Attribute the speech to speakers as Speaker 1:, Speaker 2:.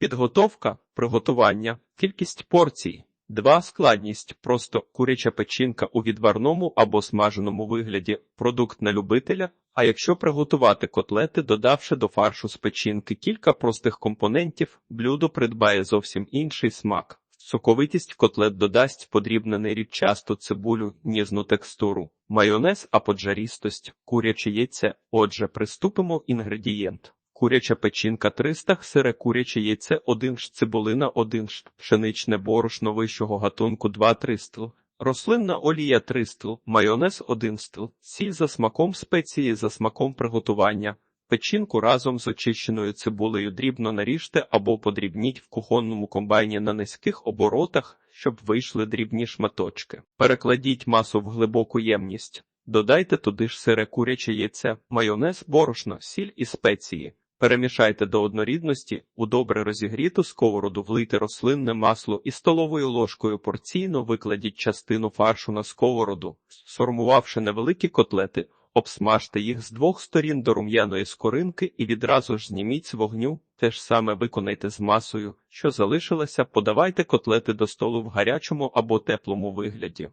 Speaker 1: Підготовка, приготування, кількість порцій. 2. Складність просто куряча печінка у відварному або смаженому вигляді, продукт на любителя. А якщо приготувати котлети, додавши до фаршу з печінки кілька простих компонентів, блюдо придбає зовсім інший смак. Соковитість котлет додасть подрібнений рідчасту цибулю, ніжну текстуру, майонез, а поджарістость, куряче яйце. Отже, приступимо інгредієнт. Куряча печінка 300, сире куряче яйце 1 ш, цибулина 1 ш, пшеничне борошно вищого гатунку 2-3 стл, рослинна олія 3 стл, майонез 1 стл, сіль за смаком спеції за смаком приготування. Печінку разом з очищеною цибулею дрібно наріжте або подрібніть в кухонному комбайні на низьких оборотах, щоб вийшли дрібні шматочки. Перекладіть масу в глибоку ємність. Додайте туди ж сире куряче яйце, майонез, борошно, сіль і спеції. Перемішайте до однорідності, у добре розігріту сковороду влийте рослинне масло і столовою ложкою порційно викладіть частину фаршу на сковороду, сформувавши невеликі котлети, обсмажте їх з двох сторін до рум'яної скоринки і відразу ж зніміть з вогню. Те ж саме виконайте з масою, що залишилося, подавайте котлети до столу в гарячому або теплому вигляді.